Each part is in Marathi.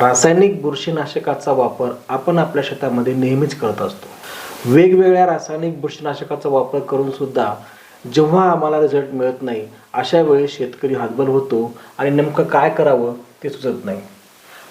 रासायनिक बुरशीनाशकाचा वापर आपण आपल्या शेतामध्ये नेहमीच करत असतो. वेगवेगळ्या रासायनिक बुरशीनाशकाचा वापर करून सुद्धा जेव्हा आम्हाला रिझल्ट मिळत नाही अशा वेळी शेतकरी हातबल होतो आणि नेमकं काय करावं ते सुचत नाही.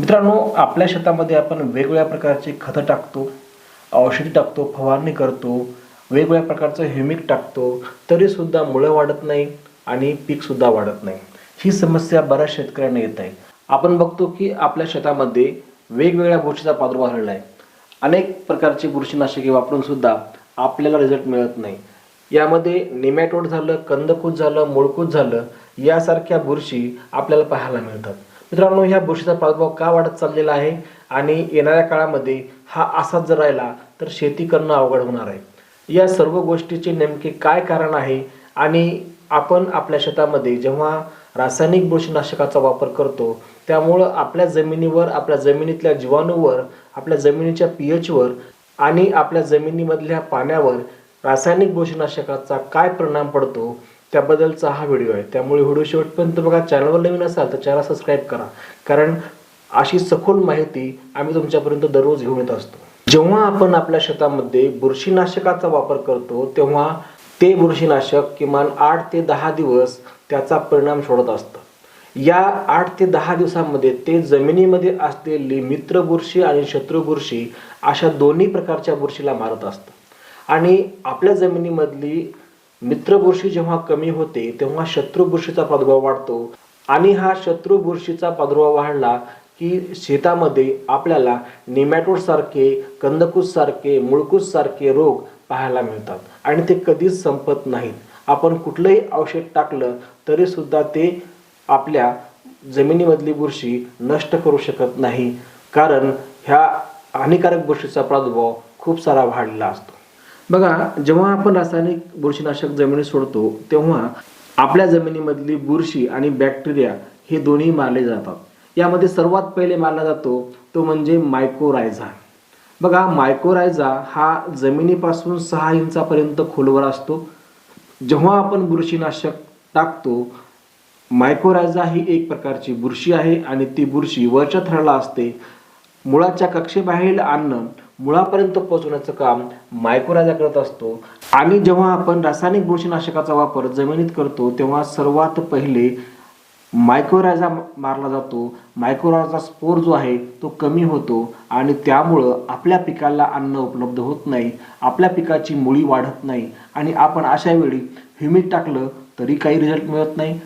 मित्रांनो आपल्या शेतामध्ये आपण वेगवेगळ्या प्रकारची खतं टाकतो औषधी टाकतो फवारणी करतो वेगवेगळ्या प्रकारचं ह्युमिक टाकतो तरीसुद्धा मुळं वाढत नाही आणि पीकसुद्धा वाढत नाही. ही समस्या बऱ्याच शेतकऱ्यांना येत आहे. आपण बघतो की आपल्या शेतामध्ये वेगवेगळ्या बुरशीचा प्रादुर्भाव झालेला आहे. अनेक प्रकारची बुरशीनाशके वापरून सुद्धा आपल्याला रिझल्ट मिळत नाही. यामध्ये निमॅटोड झालं कंदकूस झालं मुळकूस झालं यासारख्या बुरशी आपल्याला पाहायला मिळतात. मित्रांनो ह्या बुरशीचा प्रादुर्भाव का वाढत चाललेला आहे आणि येणाऱ्या काळामध्ये हा असाच जर राहिला तर शेती करणं अवघड होणार आहे. या सर्व गोष्टीचे नेमके काय कारण आहे आणि आपण आपल्या शेतामध्ये जेव्हा रासायनिक बुरशीनाशकाचा वापर करतो. त्यामुळं आपल्या जमिनीवर आपल्या जमिनीतल्या जीवाणूवर आपल्या जमिनीच्या पी एचवर आणि आपल्या जमिनीमधल्या पाण्यावर रासायनिक बुरशीनाशकाचा काय परिणाम पडतो त्याबद्दलचा हा व्हिडिओ आहे. त्यामुळे व्हिडिओ शेवटपर्यंत बघा. चॅनलवर नवीन असाल तर चॅनल सबस्क्राईब करा. कारण अशी सखोल माहिती आम्ही तुमच्यापर्यंत दररोज घेऊन येत असतो. जेव्हा आपण आपल्या शेतामध्ये बुरशीनाशकाचा वापर करतो तेव्हा ते बुरशीनाशक किमान आठ ते दहा दिवस त्याचा परिणाम सोडत असतं. या आठ ते दहा दिवसांमध्ये ते जमिनीमध्ये असलेली मित्र बुरशी आणि शत्रू बुरशी अशा दोन्ही प्रकारच्या बुरशीला मारत असतं. आणि आपल्या जमिनीमधली मित्र बुरशी जेव्हा कमी होते तेव्हा शत्रू बुरशीचा प्रादुर्भाव वाढतो. आणि हा शत्रू बुरशीचा प्रादुर्भाव वाढला की शेतामध्ये आपल्याला निमॅटोडसारखे कंदकूससारखे कंदकूस सारखे मुळकूस सारखे रोग पाहायला मिळतात. आणि ते कधीच संपत नाहीत. आपण कुठलंही औषध टाकलं तरी सुद्धा ते आपल्या जमिनीमधली बुरशी नष्ट करू शकत नाही. कारण ह्या हानिकारक बुरशीचा प्रादुर्भाव खूप सारा वाढलेला असतो. बघा जेव्हा आपण रासायनिक बुरशीनाशक जमिनीत सोडतो तेव्हा आपल्या जमिनीमधली बुरशी आणि बॅक्टेरिया हे दोन्ही मारले जातात. यामध्ये सर्वात पहिले मारला जातो तो म्हणजे मायकोरायझा बघा मायकोरायझा हा जमिनीपासून सहा इंचापर्यंत खोलवर असतो. जेव्हा आपण बुरशीनाशक टाकतो मायकोरायझा ही एक प्रकारची बुरशी आहे आणि ती बुरशी वरच्या थराला असते. मुळाच्या कक्षेबाहेर आणणं मुळापर्यंत पोहोचवण्याचं काम मायकोरायझा करत असतो. आणि जेव्हा आपण रासायनिक बुरशीनाशकाचा वापर जमिनीत करतो तेव्हा सर्वात पहिले मायक्रोरायझा मारला जातो. मायक्रोरायझा स्पोर जो आहे तो कमी होतो आणि त्यामुळं आपल्या पिकाला अन्न उपलब्ध होत नाही. आपल्या पिकाची मुळी वाढत नाही. आणि आपण अशा वेळी ह्युमिक टाकलं तरी काही रिझल्ट मिळत नाही.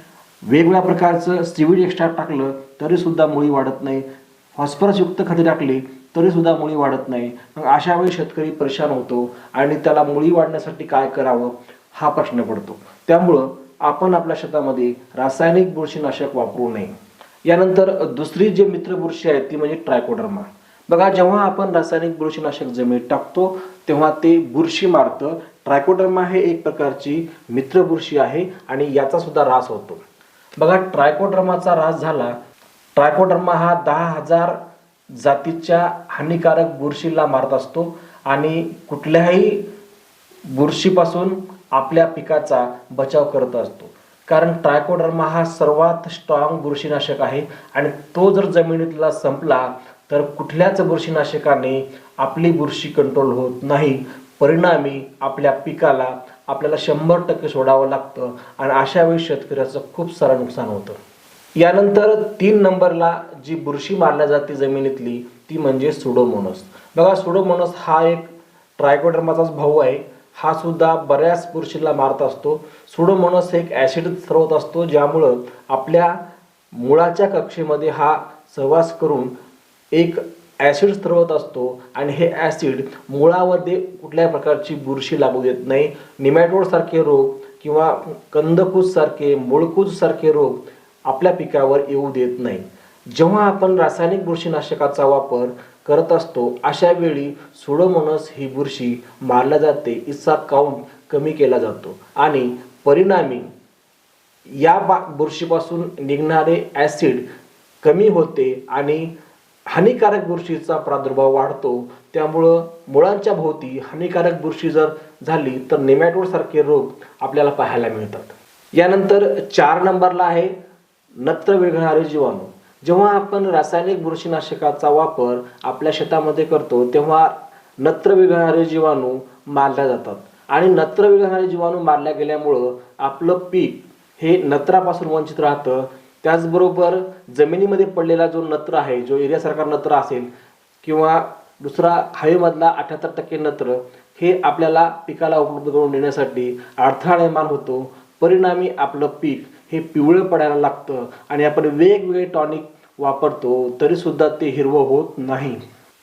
वेगवेगळ्या प्रकारचं सिविड एक्स्ट्रा टाकलं तरीसुद्धा मुळी वाढत नाही. फॉस्फरसयुक्त खते टाकली तरीसुद्धा मुळी वाढत नाही. मग अशा वेळी शेतकरी परेशान होतो आणि त्याला मुळी वाढण्यासाठी काय करावं हा प्रश्न पडतो. त्यामुळं आपण आपल्या शेतामध्ये रासायनिक बुरशीनाशक वापरू नये. यानंतर दुसरी जे मित्र बुरशी आहे ती म्हणजे ट्रायकोडर्मा. बघा जेव्हा आपण रासायनिक बुरशीनाशक जमिनीत टाकतो तेव्हा ते बुरशी मारतं. ट्रायकोडर्मा हे एक प्रकारची मित्र बुरशी आहे आणि याचा सुद्धा ऱ्हास होतो. बघा ट्रायकोडर्माचा ऱ्हास झाला. ट्रायकोडर्मा हा दहा हजार जातीच्या हानिकारक बुरशीला मारत असतो आणि कुठल्याही बुरशीपासून आपल्या पिकाचा बचाव करत असतो. कारण ट्रायकोडर्मा हा सर्वात स्ट्रॉंग बुरशीनाशक आहे आणि तो जर जमिनीतला संपला तर कुठल्याच बुरशीनाशकाने आपली बुरशी कंट्रोल होत नाही. परिणामी आपल्या पिकाला आपल्याला शंभर टक्के सोडावं लागतं आणि अशा वेळी शेतकऱ्याचं खूप सारं नुकसान होतं. यानंतर तीन नंबरला जी बुरशी मारल्या जाते जमिनीतली ती म्हणजे सुडोमोनस. बघा सुडोमोनस हा एक ट्रायकोडर्माचाच भाऊ आहे. हा सुद्धा बऱ्याच बुरशीला मारत असतो. सुडोमोनस एक ॲसिड स्रोत असतो ज्यामुळं आपल्या मुळाच्या कक्षेमध्ये हा सहवास करून एक ॲसिड स्रवत असतो आणि हे ॲसिड मुळामध्ये कुठल्याही प्रकारची बुरशी लागू देत नाही. निमॅटोडसारखे रोग किंवा कंदकूजसारखे सारखे रोग आपल्या पिकावर येऊ देत नाही. जेव्हा आपण रासायनिक बुरशीनाशकाचा वापर करत असतो अशा वेळी सुडोमोनस ही बुरशी मारल्या जाते इचा काउंट कमी केला जातो. आणि परिणामी या बा बुरशीपासून निघणारे ॲसिड कमी होते आणि हानिकारक बुरशीचा प्रादुर्भाव वाढतो. त्यामुळं मुळांच्या भोवती हानिकारक बुरशी जर झाली तर नेमॅटोडसारखे रोग आपल्याला पाहायला मिळतात. यानंतर चार नंबरला आहे नत्र विरघळणारे जीवाणू. जेव्हा आपण रासायनिक बुरशीनाशकाचा वापर आपल्या शेतामध्ये करतो तेव्हा नत्र विघळणारे जीवाणू मारल्या जातात. आणि नत्र विघणारे जीवाणू मारल्या गेल्यामुळं आपलं पीक हे नत्रापासून वंचित राहतं. त्याचबरोबर जमिनीमध्ये पडलेला जो नत्र आहे जो एरियासारखा नत्र असेल किंवा दुसरा हवेमधला अठ्याहत्तर टक्के नत्र हे आपल्याला पिकाला उपलब्ध करून देण्यासाठी अडथळा निर्माण होतो. परिणामी आपलं पीक हे पिवळं पडायला लागतं आणि आपण वेगवेगळे टॉनिक वापरतो तरीसुद्धा ते हिरवं होत नाही.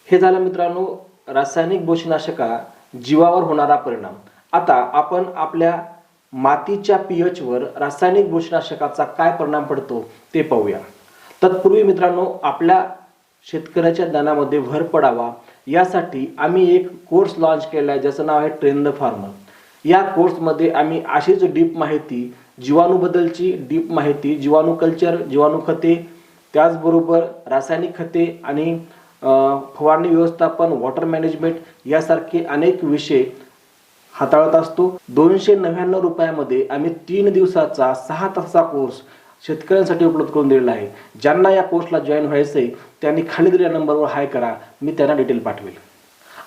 हे झालं मित्रांनो रासायनिक बुरशीनाशका जीवावर होणारा परिणाम. आता आपण आपल्या मातीच्या पी एचवर रासायनिक बुरशीनाशकाचा काय परिणाम पडतो ते पाहूया. तत्पूर्वी मित्रांनो आपल्या शेतकऱ्याच्या ज्ञानामध्ये भर पडावा. यासाठी आम्ही एक कोर्स लॉन्च केला आहे ज्याचं नाव आहे ट्रेन द फार्मर या कोर्समध्ये आम्ही अशीच डीप माहिती जीवाणूबद्दलची डीप माहिती जीवाणू कल्चर जीवाणू खते त्याचबरोबर रासायनिक खते आणि फवारणी व्यवस्थापन वॉटर मॅनेजमेंट यासारखे अनेक विषय हाताळत असतो. दोनशे नव्याण्णव रुपयामध्ये आम्ही तीन दिवसाचा सहा तासाचा कोर्स शेतकऱ्यांसाठी उपलब्ध करून दिलेला आहे. ज्यांना या कोर्सला जॉईन व्हायचं आहे त्यांनी खाली दिलेल्या नंबरवर हाय करा. मी त्यांना डिटेल पाठवेल.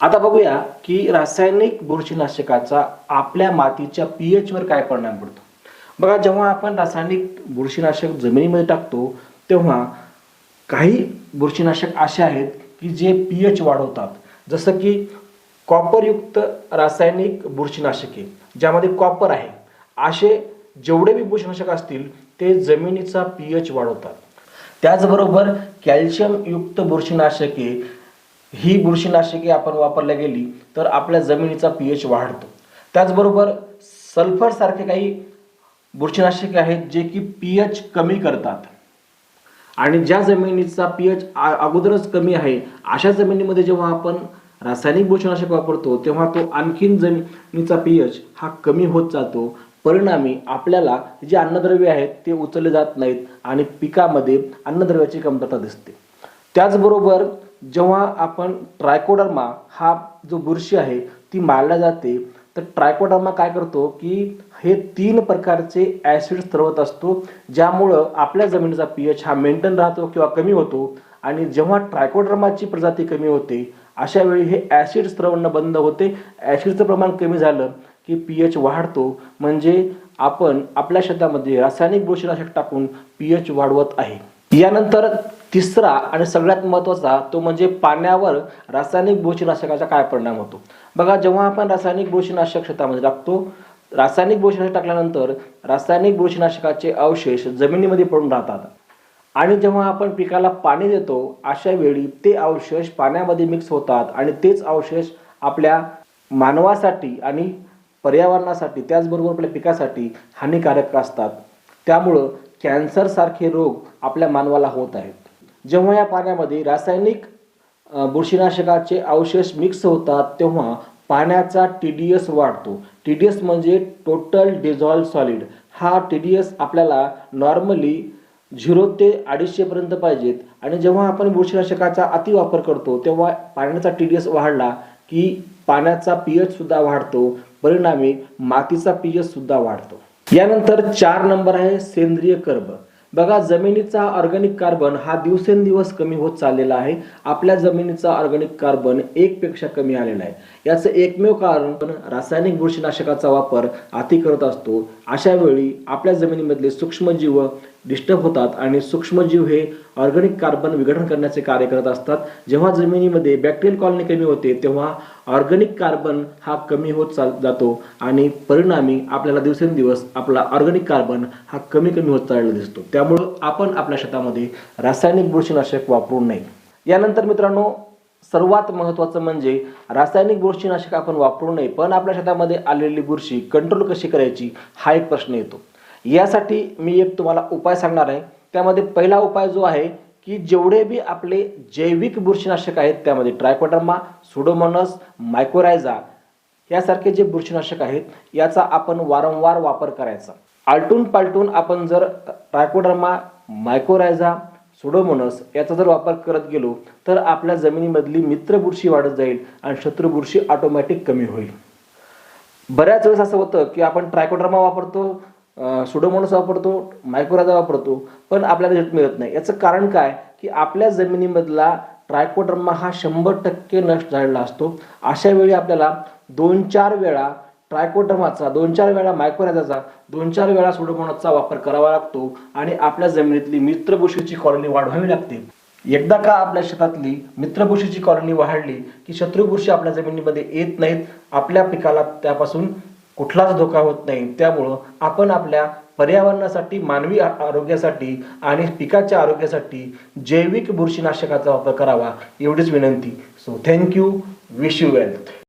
आता बघूया की रासायनिक बुरशीनाशकाचा आपल्या मातीच्या पी वर काय परिणाम पडतो? बघा जेव्हा आपण रासायनिक बुरशीनाशक जमिनीमध्ये टाकतो तेव्हा काही बुरशीनाशक असे आहेत की जे पी एच वाढवतात. जसं की कॉपरयुक्त रासायनिक बुरशीनाशके ज्यामध्ये कॉपर आहे. असे जेवढे बी बुरशीनाशक असतील ते जमिनीचा पीएच वाढवतात. त्याचबरोबर कॅल्शियमयुक्त बुरशीनाशके ही बुरशीनाशके आपण वापरल्या गेली तर आपल्या जमिनीचा पीएच वाढतो. त्याचबरोबर सल्फरसारखे काही बुरशीनाशके आहेत जे की पीएच कमी करतात. आणि ज्या जमिनीचा पीएच अगोदरच कमी आहे अशा जमिनीमध्ये जेव्हा आपण रासायनिक बुरशीनाशक वापरतो तेव्हा तो आणखीन जमिनीचा पीएच हा कमी होत जातो. परिणामी आपल्याला जे अन्नद्रव्य आहेत ते उचलले जात नाहीत आणि पिकामध्ये अन्नद्रव्याची कमतरता दिसते. त्याचबरोबर जेव्हा आपण ट्रायकोडर्मा हा जो बुरशी आहे ती मारल्या जाते तर ट्रायकोडर्मा काय करतो की हे तीन प्रकारचे ॲसिड स्त्रवत असतो ज्यामुळं आपल्या जमिनीचा पीएच हा मेंटेन राहतो किंवा कमी होतो. आणि जेव्हा ट्रायकोडर्माची प्रजाती कमी होते अशा वेळी हे ॲसिड स्त्रवणं बंद होते. ॲसिडचं प्रमाण कमी झालं की पीएच वाढतो. म्हणजे आपण आपल्या शेतामध्ये रासायनिक बुरशीनाशक टाकून पीएच वाढवत आहे. यानंतर तिसरा आणि सगळ्यात महत्त्वाचा तो म्हणजे पाण्यावर रासायनिक बुरशीनाशकाचा काय परिणाम होतो? बघा जेव्हा आपण रासायनिक बुरशीनाशक शेतामध्ये टाकतो रासायनिक बुरशीनाशक टाकल्यानंतर रासायनिक बुरशीनाशकाचे अवशेष जमिनीमध्ये पडून राहतात. आणि जेव्हा आपण पिकाला पाणी देतो अशा वेळी ते अवशेष पाण्यामध्ये मिक्स होतात आणि तेच अवशेष आपल्या मानवासाठी आणि पर्यावरणासाठी त्याचबरोबर आपल्या पिकासाठी हानिकारक असतात. त्यामुळं कॅन्सरसारखे रोग आपल्या मानवाला होत आहेत. जेव्हा या पाण्यामध्ये रासायनिक बुरशीनाशकाचे अवशेष मिक्स होतात तेव्हा पाण्याचा टी डी एस वाढतो. टी डी एस म्हणजे टोटल डिझॉल्व सॉलिड हा टी डी एस आपल्याला नॉर्मली झिरो ते अडीचशेपर्यंत पाहिजेत. आणि जेव्हा आपण बुरशीनाशकाचा अतिवापर करतो तेव्हा पाण्याचा टी डी एस वाढला की पाण्याचा पी एचसुद्धा वाढतो. परिणामी मातीचा पी एचसुद्धा वाढतो. यानंतर चार नंबर आहे सेंद्रिय कर्ब. बघा जमिनीचा ऑर्गॅनिक कार्बन हा दिवसेंदिवस कमी होत चाललेला आहे. आपल्या जमिनीचा ऑर्गॅनिक कार्बन एक पेक्षा कमी आलेला आहे. याचं एकमेव कारण रासायनिक बुरशीनाशकाचा वापर अति करत असतो. अशा वेळी आपल्या जमिनीमधले सूक्ष्मजीव डिस्टर्ब होतात आणि सूक्ष्मजीव हे ऑर्गॅनिक कार्बन विघटन करण्याचे कार्य करत असतात. जेव्हा जमिनीमध्ये बॅक्टेरियल कॉलनी कमी होते तेव्हा ऑर्गॅनिक कार्बन हा कमी होत चाल जातो आणि परिणामी आपल्याला दिवसेंदिवस आपला ऑर्गॅनिक कार्बन हा कमी कमी होत चाललेला दिसतो. त्यामुळं आपण आपल्या शेतामध्ये रासायनिक बुरशीनाशक वापरू नये. यानंतर मित्रांनो सर्वात महत्त्वाचं म्हणजे रासायनिक बुरशीनाशक आपण वापरू नये पण आपल्या शेतामध्ये आलेली बुरशी कंट्रोल कशी करायची हा एक प्रश्न येतो. यासाठी मी एक तुम्हाला उपाय सांगणार आहे. त्यामध्ये पहिला उपाय जो आहे की जेवढे बी आपले जैविक बुरशीनाशक आहेत त्यामध्ये ट्रायकोडर्मा सुडोमोनस मायकोरायझा यासारखे जे बुरशीनाशक आहेत याचा आपण वारंवार वापर करायचा. आलटून पालटून आपण जर ट्रायकोडर्मा मायकोरायझा सुडोमोनस याचा जर वापर करत गेलो तर आपल्या जमिनीमधली मित्र बुरशी वाढत जाईल आणि शत्रू बुरशी ऑटोमॅटिक कमी होईल. बऱ्याच वेळेस असं होतं की आपण ट्रायकोडर्मा वापरतो सुडोमोनस वापरतो मायक्रोराजा वापरतो पण आपल्याला रिझल्ट मिळत नाही. याचं कारण काय? की आपल्या जमिनीमधला ट्रायकोड्रमा हा शंभर टक्के नष्ट झालेला असतो. अशा वेळी आपल्याला दोन चार वेळा ट्रायकोड्रमाचा दोन चार वेळा मायक्रोराजाचा दोन चार वेळा सुडोमोनसचा वापर करावा लागतो आणि आपल्या जमिनीतली मित्रबुशीची कॉलनी वाढवावी लागते. एकदा का आपल्या शेतातली मित्रबुशीची कॉलनी वाढली की शत्रुबुशी आपल्या जमिनीमध्ये येत नाहीत आपल्या पिकाला त्यापासून कुठलाच धोका होत नाही. त्यामुळं आपण आपल्या पर्यावरणासाठी मानवी आरोग्यासाठी आणि पिकाच्या आरोग्यासाठी जैविक बुरशीनाशकाचा वापर करावा एवढीच विनंती. So thank you wish you wealth